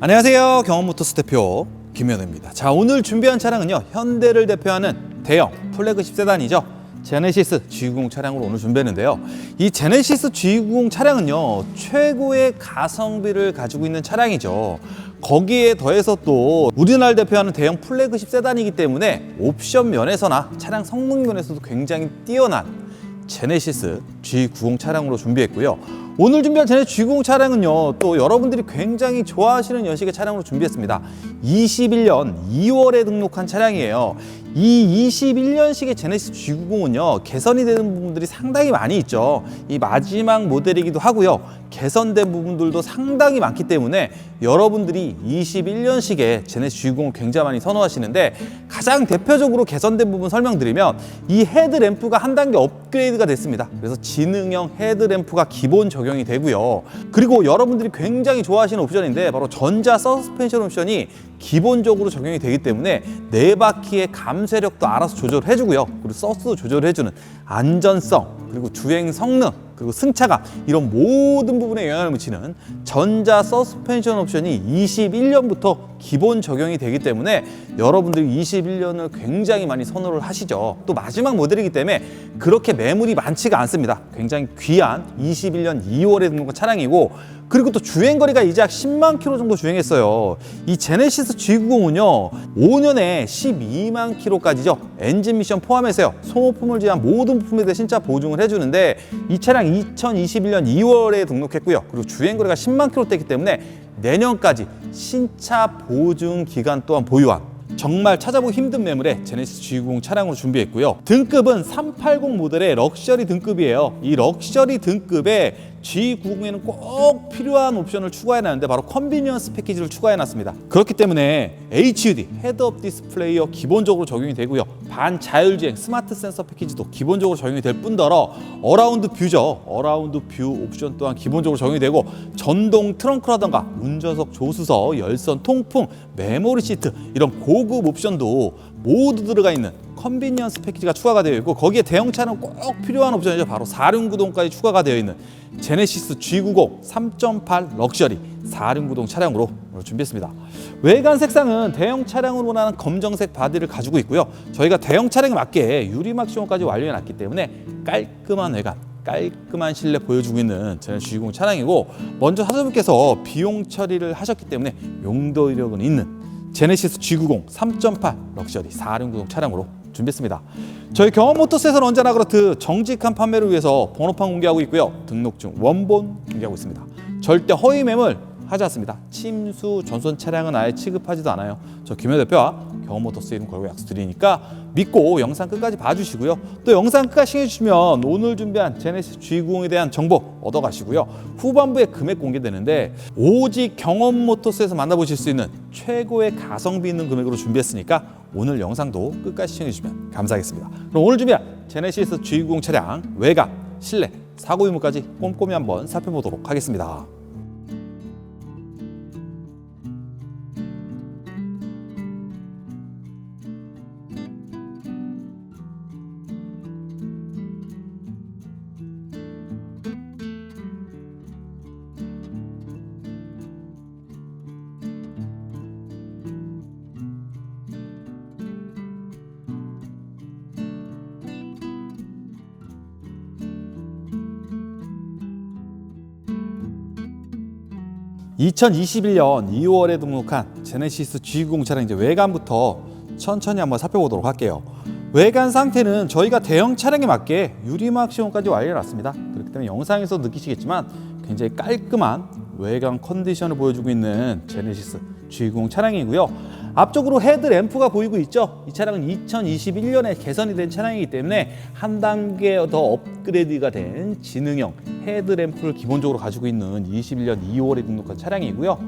안녕하세요. 경험모터스 대표 김현우입니다. 자, 오늘 준비한 차량은요. 현대를 대표하는 대형 플래그십 세단이죠. 제네시스 G90 차량으로 오늘 준비했는데요. 이 제네시스 G90 차량은요. 최고의 가성비를 가지고 있는 차량이죠. 거기에 더해서 또 우리나라를 대표하는 대형 플래그십 세단이기 때문에 옵션 면에서나 차량 성능 면에서도 굉장히 뛰어난 제네시스 G90 차량으로 준비했고요. 오늘 준비한 제네시스 G90 차량은요, 또 여러분들이 굉장히 좋아하시는 연식의 차량으로 준비했습니다. 21년 2월에 등록한 차량이에요. 이 21년식의 제네시스 G90은요, 개선이 되는 부분들이 상당히 많이 있죠. 이 마지막 모델이기도 하고요. 개선된 부분들도 상당히 많기 때문에 여러분들이 21년식의 제네시스 G90을 굉장히 많이 선호하시는데 가장 대표적으로 개선된 부분 설명드리면 이 헤드램프가 한 단계 업그레이드가 됐습니다. 그래서 지능형 헤드램프가 기본 적용이 되고요. 그리고 여러분들이 굉장히 좋아하시는 옵션인데 바로 전자 서스펜션 옵션이 기본적으로 적용이 되기 때문에 네 바퀴의 감쇄력도 알아서 조절해 주고요. 그리고 서스도 조절해 주는 안전성 그리고 주행 성능 그리고 승차감 이런 모든 부분에 영향을 미치는 전자 서스펜션 옵션이 21년부터 기본 적용이 되기 때문에 여러분들이 21년을 굉장히 많이 선호를 하시죠. 또 마지막 모델이기 때문에 그렇게 매물이 많지가 않습니다. 굉장히 귀한 21년 2월에 등록한 차량이고 그리고 또 주행거리가 이제 약 10만 킬로 정도 주행했어요. 이 제네시스 G90은요, 5년에 12만 킬로까지죠. 엔진 미션 포함해서요. 소모품을 제한 모든 부품에 대해 신차 보증을 해주는데 이 차량 2021년 2월에 등록했고요. 그리고 주행거리가 10만 킬로대이기 때문에 내년까지 신차 보증 기간 또한 보유한 정말 찾아보기 힘든 매물에 제네시스 G90 차량으로 준비했고요. 등급은 380 모델의 럭셔리 등급이에요. 이 럭셔리 등급에 G90에는 꼭 필요한 옵션을 추가해 놨는데 바로 컨비니언스 패키지를 추가해 놨습니다. 그렇기 때문에 HUD 헤드업 디스플레이어 기본적으로 적용이 되고요. 반자율주행 스마트 센서 패키지도 기본적으로 적용이 될 뿐더러 어라운드 뷰죠. 어라운드 뷰 옵션 또한 기본적으로 적용이 되고 전동 트렁크라던가 운전석 조수석, 열선 통풍, 메모리 시트 이런 고급 옵션도 모두 들어가 있는 컨비니언스 패키지가 추가가 되어 있고 거기에 대형 차는 꼭 필요한 옵션이죠. 바로 4륜구동까지 추가가 되어 있는 제네시스 G90 3.8 럭셔리 4륜구동 차량으로 오늘 준비했습니다. 외관 색상은 대형 차량으로 원하는 검정색 바디를 가지고 있고요. 저희가 대형 차량에 맞게 유리막 시공까지 완료해 놨기 때문에 깔끔한 외관 깔끔한 실내 보여주고 있는 제네시스 G90 차량이고 먼저 사장님께서 비용 처리를 하셨기 때문에 용도 이력은 있는 제네시스 G90 3.8 럭셔리 4륜 구동 차량으로 준비했습니다. 저희 경험모터스에서는 언제나 그렇듯 정직한 판매를 위해서 번호판 공개하고 있고요. 등록증 원본 공개하고 있습니다. 절대 허위 매물 하지 않습니다. 침수 전손 차량은 아예 취급하지도 않아요. 저 김현 대표와 경험모터스 이름 걸고 약속드리니까 믿고 영상 끝까지 봐주시고요. 또 영상 끝까지 시청해주시면 오늘 준비한 제네시스 G90에 대한 정보 얻어가시고요. 후반부에 금액 공개되는데 오직 경험 모터스에서 만나보실 수 있는 최고의 가성비 있는 금액으로 준비했으니까 오늘 영상도 끝까지 시청해주시면 감사하겠습니다. 그럼 오늘 준비한 제네시스 G90 차량 외관, 실내, 사고 유무까지 꼼꼼히 한번 살펴보도록 하겠습니다. (2021년 2월에) 등록한 제네시스 G90 차량 이제 외관부터 천천히 한번 살펴보도록 할게요. 외관 상태는 저희가 대형 차량에 맞게 유리막 시공까지 완료해놨습니다. 그렇기 때문에 영상에서 느끼시겠지만 굉장히 깔끔한 외관 컨디션을 보여주고 있는 제네시스 G90 차량이고요. 앞쪽으로 헤드램프가 보이고 있죠. 이 차량은 2021년에 개선이 된 차량이기 때문에 한 단계 더 업그레이드가 된 지능형 헤드램프를 기본적으로 가지고 있는 21년 2월에 등록한 차량이고요.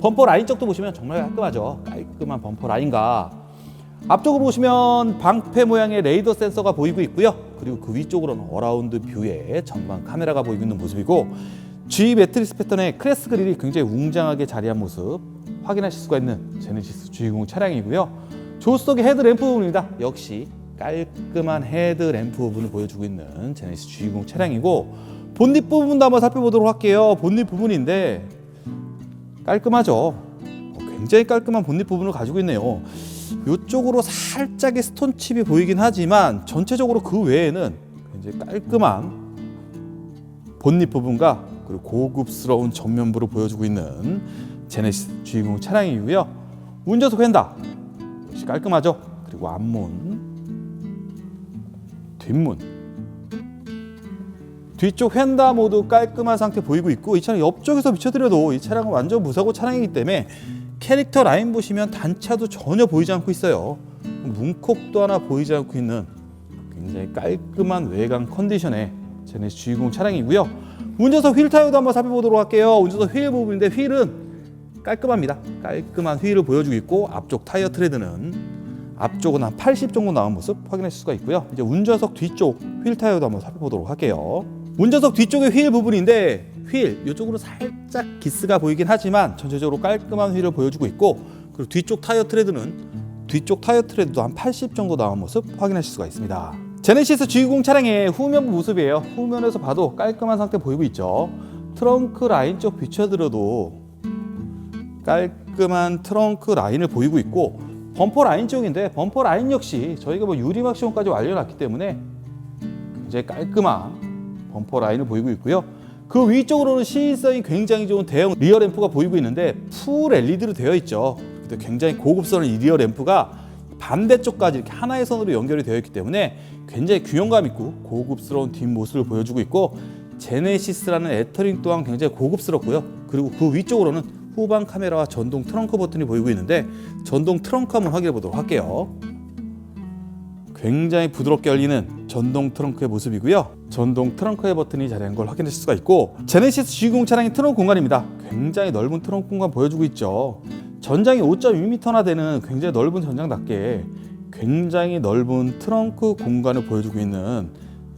범퍼 라인 쪽도 보시면 정말 깔끔하죠. 깔끔한 범퍼 라인과 앞쪽으로 보시면 방패 모양의 레이더 센서가 보이고 있고요. 그리고 그 위쪽으로는 어라운드 뷰의 전방 카메라가 보이고 있는 모습이고 G 매트리스 패턴의 크레스 그릴이 굉장히 웅장하게 자리한 모습 확인하실 수가 있는 제네시스 G90 차량이고요. 조수석의 헤드램프 부분입니다. 역시 깔끔한 헤드램프 부분을 보여주고 있는 제네시스 G90 차량이고 본닛 부분도 한번 살펴보도록 할게요. 본닛 부분인데 깔끔하죠. 굉장히 깔끔한 본닛 부분을 가지고 있네요. 이쪽으로 살짝의 스톤 칩이 보이긴 하지만 전체적으로 그 외에는 굉장히 깔끔한 본닛 부분과 그리고 고급스러운 전면부를 보여주고 있는 제네시스 G20 차량이고요. 운전석 휀다 역시 깔끔하죠. 그리고 앞문, 뒷문, 뒤쪽 휀다 모두 깔끔한 상태 보이고 있고 이 차량 옆쪽에서 비춰드려도 이 차량은 완전 무사고 차량이기 때문에 캐릭터 라인 보시면 단차도 전혀 보이지 않고 있어요. 문콕도 하나 보이지 않고 있는 굉장히 깔끔한 외관 컨디션의 제네시스 G20 차량이고요. 운전석 휠 타이어도 한번 살펴보도록 할게요. 운전석 휠 부분인데 휠은 깔끔합니다. 깔끔한 휠을 보여주고 있고 앞쪽 타이어 트레드는 앞쪽은 한 80 정도 나온 모습 확인하실 수가 있고요. 이제 운전석 뒤쪽 휠 타이어도 한번 살펴보도록 할게요. 운전석 뒤쪽의 휠 부분인데 휠 이쪽으로 살짝 기스가 보이긴 하지만 전체적으로 깔끔한 휠을 보여주고 있고 그리고 뒤쪽 타이어 트레드는 뒤쪽 타이어 트레드도 한 80 정도 나온 모습 확인하실 수가 있습니다. 제네시스 G20 차량의 후면부 모습이에요. 후면에서 봐도 깔끔한 상태 보이고 있죠. 트렁크 라인 쪽 비춰드려도 깔끔한 트렁크 라인을 보이고 있고 범퍼 라인 쪽인데 범퍼 라인 역시 저희가 뭐 유리막 시공까지 완료해놨기 때문에 굉장히 깔끔한 범퍼 라인을 보이고 있고요. 그 위쪽으로는 시인성이 굉장히 좋은 대형 리어 램프가 보이고 있는데 풀 LED로 되어 있죠. 굉장히 고급스러운 이 리어 램프가 반대쪽까지 이렇게 하나의 선으로 연결이 되어 있기 때문에 굉장히 균형감 있고 고급스러운 뒷모습을 보여주고 있고 제네시스라는 애터링 또한 굉장히 고급스럽고요. 그리고 그 위쪽으로는 후방 카메라와 전동 트렁크 버튼이 보이고 있는데 전동 트렁크 한번 확인해 보도록 할게요. 굉장히 부드럽게 열리는 전동 트렁크의 모습이고요. 전동 트렁크의 버튼이 자리한 걸 확인하실 수가 있고 제네시스 G90 차량의 트렁크 공간입니다. 굉장히 넓은 트렁크 공간 보여주고 있죠. 전장이 5.2m나 되는 굉장히 넓은 전장답게 굉장히 넓은 트렁크 공간을 보여주고 있는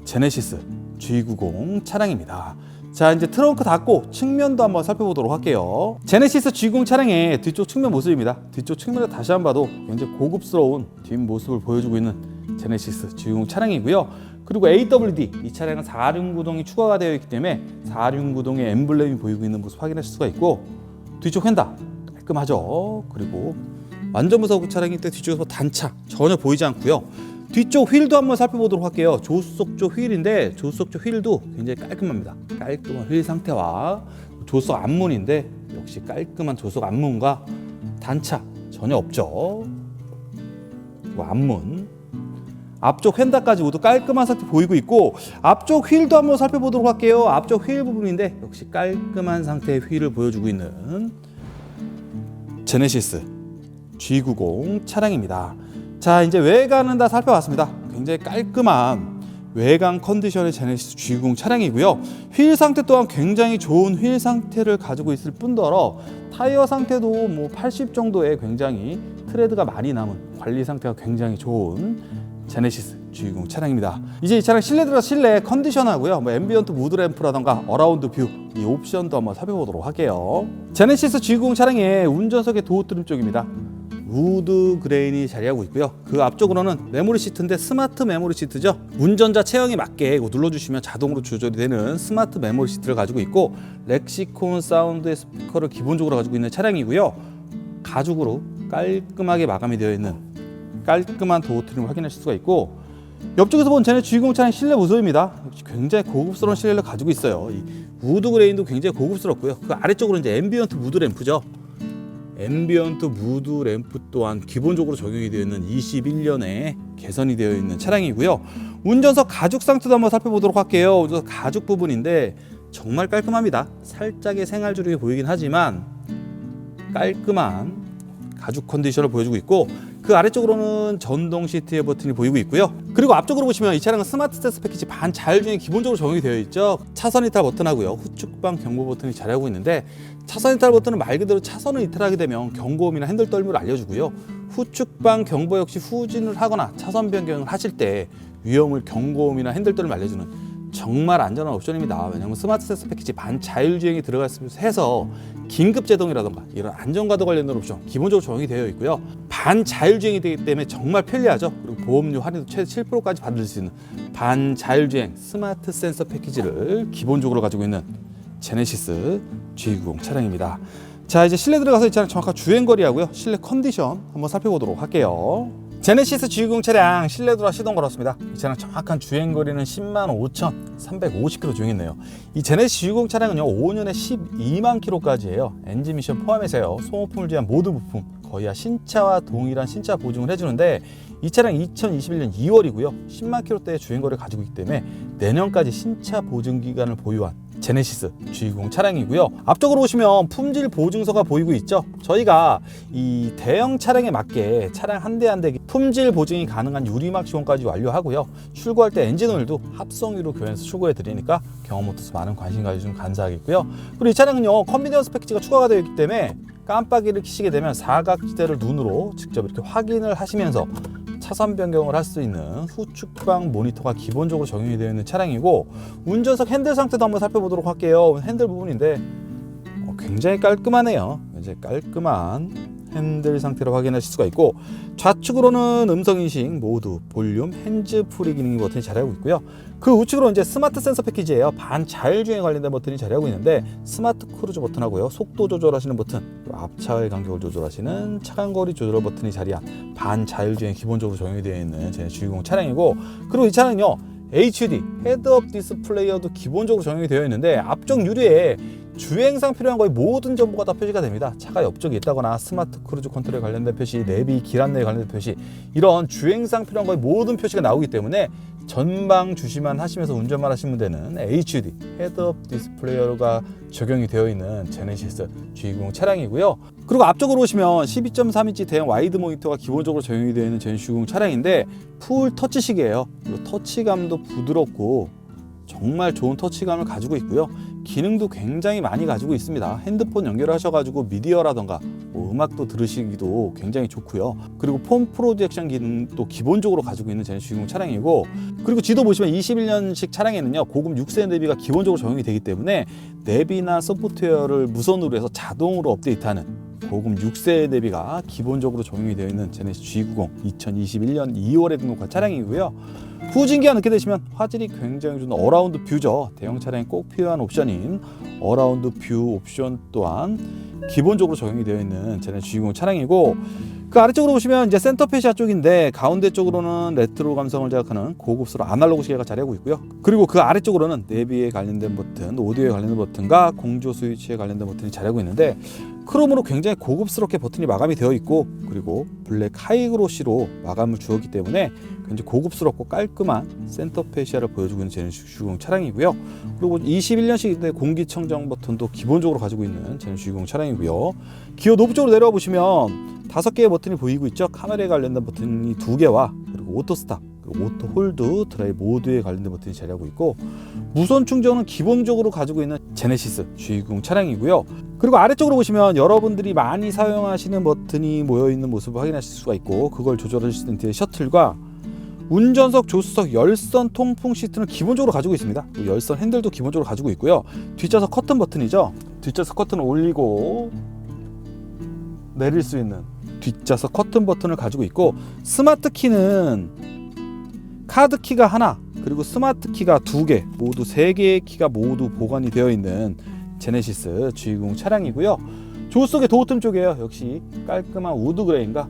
제네시스 G90 차량입니다. 자 이제 트렁크 닫고 측면도 한번 살펴보도록 할게요. 제네시스 G90 차량의 뒤쪽 측면 모습입니다. 뒤쪽 측면을 다시 한번 봐도 굉장히 고급스러운 뒷모습을 보여주고 있는 제네시스 G90 차량이고요. 그리고 AWD 이 차량은 4륜구동이 추가가 되어 있기 때문에 4륜구동의 엠블렘이 보이고 있는 모습 확인하실 수가 있고 뒤쪽 휀다 깔끔하죠. 그리고 완전 무사고 차량일 때 뒤쪽에서 단차 전혀 보이지 않고요. 뒤쪽 휠도 한번 살펴보도록 할게요. 쪽 휠인데 쪽 휠도 굉장히 깔끔합니다. 깔끔한 휠 상태와 조수석 앞문인데 역시 깔끔한 조수석 앞문과 단차 전혀 없죠. 그리고 앞문 앞쪽 휀다까지 모두 깔끔한 상태 보이고 있고 앞쪽 휠도 한번 살펴보도록 할게요. 앞쪽 휠 부분인데 역시 깔끔한 상태의 휠을 보여주고 있는 제네시스 G90 차량입니다. 자 이제 외관은 다 살펴봤습니다. 굉장히 깔끔한 외관 컨디션의 제네시스 G90 차량이고요. 휠 상태 또한 굉장히 좋은 휠 상태를 가지고 있을 뿐더러 타이어 상태도 뭐 80 정도의 굉장히 트레드가 많이 남은 관리 상태가 굉장히 좋은 제네시스 G90 차량입니다. 이제 이 차량 실내 들어 실내 컨디션하고요. 뭐 앰비언트 무드 램프라던가 어라운드 뷰 이 옵션도 한번 살펴보도록 할게요. 제네시스 G90 차량의 운전석의 도어 트림 쪽입니다. 우드 그레인이 자리하고 있고요. 그 앞쪽으로는 메모리 시트인데 스마트 메모리 시트죠. 운전자 체형에 맞게 눌러주시면 자동으로 조절이 되는 스마트 메모리 시트를 가지고 있고 렉시콘 사운드의 스피커를 기본적으로 가지고 있는 차량이고요. 가죽으로 깔끔하게 마감이 되어 있는 깔끔한 도어 트림을 확인하실 수가 있고 옆쪽에서 본 제네 G90 차량 실내 모습입니다. 굉장히 고급스러운 실내를 가지고 있어요. 이 우드 그레인도 굉장히 고급스럽고요. 그 아래쪽으로 이제 앰비언트 무드 램프죠. 앰비언트 무드 램프 또한 기본적으로 적용이 되어 있는 21년에 개선이 되어 있는 차량이고요. 운전석 가죽 상태도 한번 살펴보도록 할게요. 운전석 가죽 부분인데 정말 깔끔합니다. 살짝의 생활주름이 보이긴 하지만 깔끔한 가죽 컨디션을 보여주고 있고 그 아래쪽으로는 전동 시트의 버튼이 보이고 있고요. 그리고 앞쪽으로 보시면 이 차량은 스마트 센스 패키지 반 자율주행 기본적으로 적용이 되어 있죠. 차선 이탈 버튼하고요. 후측방 경보 버튼이 자리하고 있는데 차선 이탈 버튼은 말 그대로 차선을 이탈하게 되면 경고음이나 핸들 떨림을 알려주고요. 후측방 경보 역시 후진을 하거나 차선 변경을 하실 때 위험을 경고음이나 핸들 떨림을 알려주는 정말 안전한 옵션입니다. 왜냐하면 스마트 센서 패키지 반 자율주행이 들어갔으면서 긴급 제동이라던가 이런 안전과도 관련된 옵션 기본적으로 적용이 되어 있고요. 반 자율주행이 되기 때문에 정말 편리하죠. 그리고 보험료 할인도 최대 7%까지 받을 수 있는 반 자율주행 스마트 센서 패키지를 기본적으로 가지고 있는 제네시스 G90 차량입니다. 자 이제 실내 들어가서 이 차량 정확한 주행거리하고요 실내 컨디션 한번 살펴보도록 할게요 제네시스 G60 차량 실내 들어와 시동 걸었습니다. 이 차량 정확한 주행거리는 10만 5,350km 주행했네요. 이 제네시스 G60 차량은요 5년에 12만 km까지예요. 엔진 미션 포함해서요 소모품을 제한 모든 부품 거의 다 신차와 동일한 신차 보증을 해주는데 이 차량 2021년 2월이고요. 10만 km대의 주행거리를 가지고 있기 때문에 내년까지 신차 보증 기간을 보유한 제네시스 G60 차량이고요. 앞쪽으로 오시면 품질 보증서가 보이고 있죠. 저희가 이 대형 차량에 맞게 차량 한 대 한 대 품질 보증이 가능한 유리막 지원까지 완료하고요. 출고할 때 엔진 오일도 합성유로 교환해서 출고해 드리니까 경험모터스 많은 관심 가져주시면 감사하겠고요. 그리고 이 차량은요 컨비니언스 패키지가 추가가 되어 있기 때문에 깜빡이를 켜시게 되면 사각지대를 눈으로 직접 이렇게 확인을 하시면서 차선 변경을 할 수 있는 후측방 모니터가 기본적으로 적용이 되어 있는 차량이고 운전석 핸들 상태도 한번 살펴보도록 할게요. 핸들 부분인데 어, 굉장히 깔끔하네요. 이제 깔끔한 핸들 상태를 확인하실 수가 있고 좌측으로는 음성 인식 모두 볼륨 핸즈 프리 기능 버튼이 자리하고 있고요. 그 우측으로 이제 스마트 센서 패키지예요. 반 자율주행 관련된 버튼이 자리하고 있는데 스마트 크루즈 버튼하고요. 속도 조절하시는 버튼, 앞차의 간격을 조절하시는 차간 거리 조절 버튼이 자리한 반 자율주행 기본적으로 적용이 되어 있는 제 G60 차량이고 그리고 이 차량은요. HUD 헤드업 디스플레이어도 기본적으로 적용이 되어 있는데 앞쪽 유리에 주행상 필요한 거의 모든 정보가 다 표시가 됩니다. 차가 옆쪽에 있다거나 스마트 크루즈 컨트롤에 관련된 표시, 내비 길 안내에 관련된 표시 이런 주행상 필요한 거의 모든 표시가 나오기 때문에 전방 주시만 하시면서 운전만 하시면 되는 HUD 헤드업 디스플레이어가 적용이 되어 있는 제네시스 G60 차량이고요. 그리고 앞쪽으로 오시면 12.3인치 대형 와이드 모니터가 기본적으로 적용이 되어 있는 제네시스 G60 차량인데 풀 터치식이에요. 터치감도 부드럽고 정말 좋은 터치감을 가지고 있고요. 기능도 굉장히 많이 가지고 있습니다. 핸드폰 연결하셔가지고 미디어라던가 뭐 음악도 들으시기도 굉장히 좋고요. 그리고 폰 프로젝션 기능도 기본적으로 가지고 있는 제네시스 G60 차량이고 그리고 지도 보시면 21년식 차량에는요 고급 6세 내비가 기본적으로 적용이 되기 때문에 내비나 소프트웨어를 무선으로 해서 자동으로 업데이트하는 고급 6세 내비가 기본적으로 적용이 되어 있는 제네시스 G90 2021년 2월에 등록한 차량이고요. 후진기가 늦게 되시면 화질이 굉장히 좋은 어라운드 뷰죠. 대형 차량에 꼭 필요한 옵션인 어라운드 뷰 옵션 또한 기본적으로 적용이 되어 있는 제네시스 G90 차량이고 그 아래쪽으로 보시면 이제 센터 페시아 쪽인데 가운데 쪽으로는 레트로 감성을 자극하는 고급스러운 아날로그 시계가 자리하고 있고요. 그리고 그 아래쪽으로는 내비에 관련된 버튼, 오디오에 관련된 버튼과 공조 스위치에 관련된 버튼이 자리하고 있는데 크롬으로 굉장히 고급스럽게 버튼이 마감이 되어 있고 그리고 블랙 하이그로시로 마감을 주었기 때문에 굉장히 고급스럽고 깔 끔한 센터페시아를 보여주고 있는 제네시스 G90 차량이고요. 그리고 21년식 공기청정 버튼도 기본적으로 가지고 있는 제네시스 G90 차량이고요. 기어 노브 쪽으로 내려와 보시면 다섯 개의 버튼이 보이고 있죠. 카메라에 관련된 버튼이 두 개와 그리고 오토 스탑, 그리고 오토 홀드, 드라이브 모드에 관련된 버튼이 자리하고 있고 무선 충전은 기본적으로 가지고 있는 제네시스 G60 차량이고요. 그리고 아래쪽으로 보시면 여러분들이 많이 사용하시는 버튼이 모여 있는 모습을 확인하실 수가 있고 그걸 조절하실 수 있는 뒤에 셔틀과 운전석, 조수석, 열선 통풍 시트는 기본적으로 가지고 있습니다. 열선 핸들도 기본적으로 가지고 있고요. 뒷좌석 커튼 버튼이죠. 뒷좌석 커튼을 올리고 내릴 수 있는 뒷좌석 커튼 버튼을 가지고 있고 스마트 키는 카드 키가 하나 그리고 스마트 키가 두 개 모두 세 개의 키가 모두 보관이 되어 있는 제네시스 G60 차량이고요. 조수석의 도어틈 쪽에요. 역시 깔끔한 우드 그레인과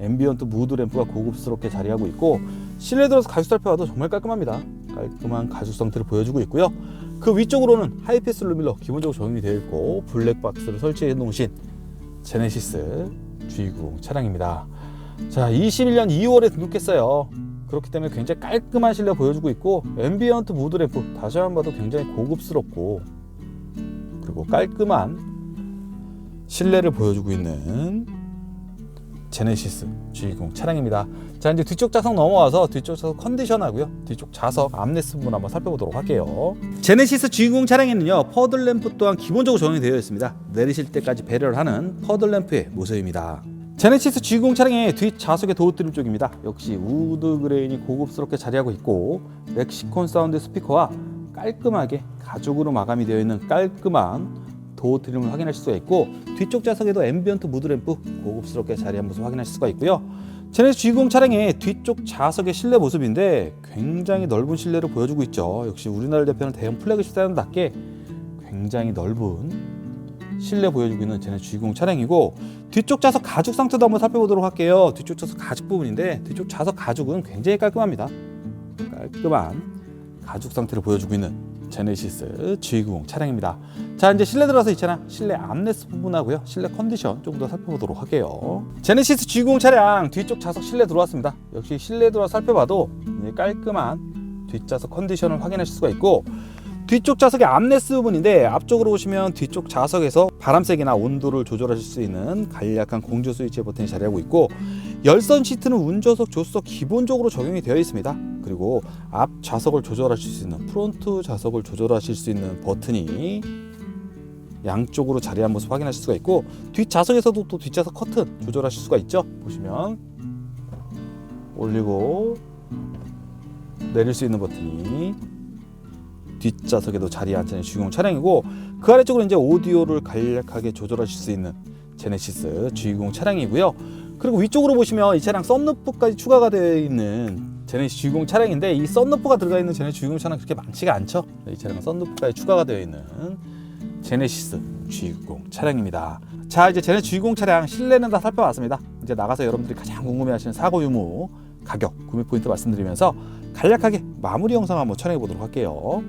앰비언트 무드 램프가 고급스럽게 자리하고 있고 실내 들어서 가죽 살펴봐도 정말 깔끔합니다. 깔끔한 가죽 상태를 보여주고 있고요. 그 위쪽으로는 하이패스 루밀러 기본적으로 적용이 되어 있고 블랙박스를 설치해 놓으신 제네시스 G90 차량입니다. 자, 21년 2월에 등록했어요. 그렇기 때문에 굉장히 깔끔한 실내 보여주고 있고 앰비언트 무드 램프 다시 한 번 봐도 굉장히 고급스럽고 그리고 깔끔한 실내를 보여주고 있는 제네시스 G60 차량입니다. 자 이제 뒤쪽 좌석 넘어와서 뒤쪽 좌석 컨디션하고요. 뒤쪽 좌석 암레스 부분 한번 살펴보도록 할게요. 제네시스 G60 차량에는요 퍼들 램프 또한 기본적으로 적용이 되어 있습니다. 내리실 때까지 배려를 하는 퍼들 램프의 모습입니다. 제네시스 G60 차량의 뒷 좌석의 도어트림 쪽입니다. 역시 우드 그레인이 고급스럽게 자리하고 있고 렉시콘 사운드 스피커와 깔끔하게 가죽으로 마감이 되어 있는 깔끔한 도어 트림을 확인하실 수가 있고 뒤쪽 좌석에도 앰비언트 무드램프 고급스럽게 자리한 모습 확인하실 수가 있고요. 제네시스 G60 차량의 뒤쪽 좌석의 실내 모습인데 굉장히 넓은 실내를 보여주고 있죠. 역시 우리나라를 대표하는 대형 플래그십 세단답게 굉장히 넓은 실내 보여주고 있는 제네 G90 차량이고 뒤쪽 좌석 가죽 상태도 한번 살펴보도록 할게요. 뒤쪽 좌석 가죽 부분인데 뒤쪽 좌석 가죽은 굉장히 깔끔합니다. 깔끔한 가죽 상태를 보여주고 있는 제네시스 G90 차량입니다. 자 이제 실내 들어가서 이 차량 실내 암레스 부분하고요 실내 컨디션 조금 더 살펴보도록 할게요. 제네시스 G90 차량 뒤쪽 좌석 실내 들어왔습니다. 역시 실내 들어와 서 살펴봐도 깔끔한 뒷좌석 컨디션을 확인하실 수가 있고 뒤쪽 좌석의 암레스 부분인데 앞쪽으로 보시면 뒤쪽 좌석에서 바람색이나 온도를 조절하실 수 있는 간략한 공조 스위치 버튼이 자리하고 있고 열선 시트는 운전석, 조수석 기본적으로 적용이 되어 있습니다. 그리고 앞 좌석을 조절하실 수 있는 프론트 좌석을 조절하실 수 있는 버튼이 양쪽으로 자리한 모습 확인하실 수가 있고 뒷 좌석에서도 또 뒷좌석 커튼 조절하실 수가 있죠. 보시면 올리고 내릴 수 있는 버튼이 뒷좌석에도 자리에 앉는 G60 차량이고 그 아래쪽으로 이제 오디오를 간략하게 조절하실 수 있는 제네시스 G60 차량이고요. 그리고 위쪽으로 보시면 이 차량 썬루프까지 추가가 되어 있는 제네시스 G60 차량인데 이 썬루프가 들어가 있는 제네시스 G60 차량 그렇게 많지가 않죠. 이 차량은 썬루프까지 추가가 되어 있는 제네시스 G60 차량입니다. 자 이제 제네시스 G60 차량 실내는 다 살펴봤습니다. 이제 나가서 여러분들이 가장 궁금해하시는 사고 유무 가격 구매 포인트 말씀드리면서 간략하게 마무리 영상 한번 촬영해 보도록 할게요.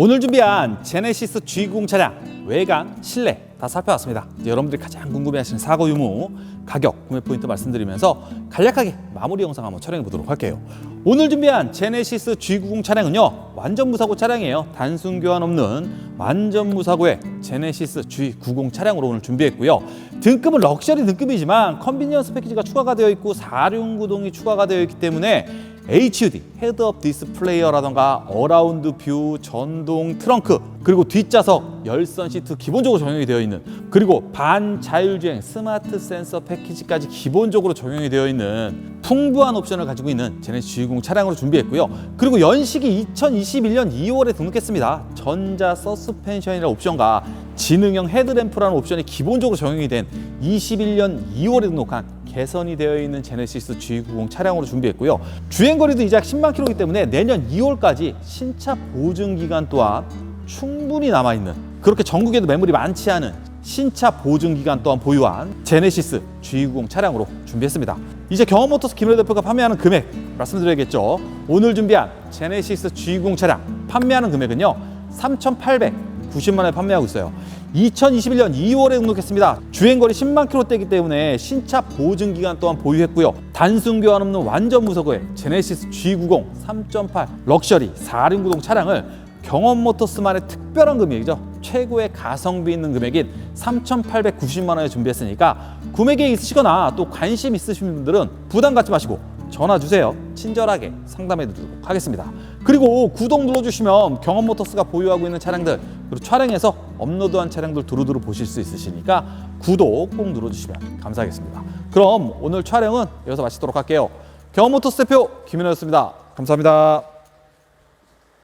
오늘 준비한 제네시스 G90 차량 외관, 실내 다 살펴봤습니다. 여러분들이 가장 궁금해하시는 사고 유무, 가격, 구매 포인트 말씀드리면서 간략하게 마무리 영상 한번 촬영해 보도록 할게요. 오늘 준비한 제네시스 G90 차량은요 완전 무사고 차량이에요. 단순 교환 없는 완전 무사고의 제네시스 G90 차량으로 오늘 준비했고요. 등급은 럭셔리 등급이지만 컨비니언스 패키지가 추가가 되어 있고 사륜구동이 추가가 되어 있기 때문에 HUD 헤드업 디스플레이어라던가 어라운드 뷰, 전동 트렁크 그리고 뒷좌석 열선 시트 기본적으로 적용이 되어 있는 그리고 반자율주행 스마트 센서 패키지까지 기본적으로 적용이 되어 있는 풍부한 옵션을 가지고 있는 제네시스 G60 차량으로 준비했고요. 그리고 연식이 2021년 2월에 등록했습니다. 전자 서스펜션이라는 옵션과 지능형 헤드램프라는 옵션이 기본적으로 적용이 된 21년 2월에 등록한 개선이 되어 있는 제네시스 G90 차량으로 준비했고요. 주행 거리도 이제 10만 킬로이기 때문에 내년 2월까지 신차 보증 기간 또한 충분히 남아 있는 그렇게 전국에도 매물이 많지 않은 신차 보증 기간 또한 보유한 제네시스 G90 차량으로 준비했습니다. 이제 경험모터스 김현 대표가 판매하는 금액 말씀드려야겠죠. 오늘 준비한 제네시스 G90 차량 판매하는 금액은요 3,890만 원에 판매하고 있어요. 2021년 2월에 등록했습니다. 주행거리 10만 킬로대이기 때문에 신차 보증 기간 또한 보유했고요. 단순 교환 없는 완전 무사고의 제네시스 G90 3.8 럭셔리 4륜 구동 차량을 경험 모터스만의 특별한 금액이죠. 최고의 가성비 있는 금액인 3,890만 원에 준비했으니까 구매 계획 있으시거나 또 관심 있으신 분들은 부담 갖지 마시고 전화 주세요. 친절하게 상담해 드리도록 하겠습니다. 그리고 구독 눌러주시면 경험 모터스가 보유하고 있는 차량들 그리고 촬영해서 업로드한 차량들 두루두루 보실 수 있으시니까 구독 꼭 눌러주시면 감사하겠습니다. 그럼 오늘 촬영은 여기서 마치도록 할게요. 경험 모터스 대표 김인호였습니다. 감사합니다.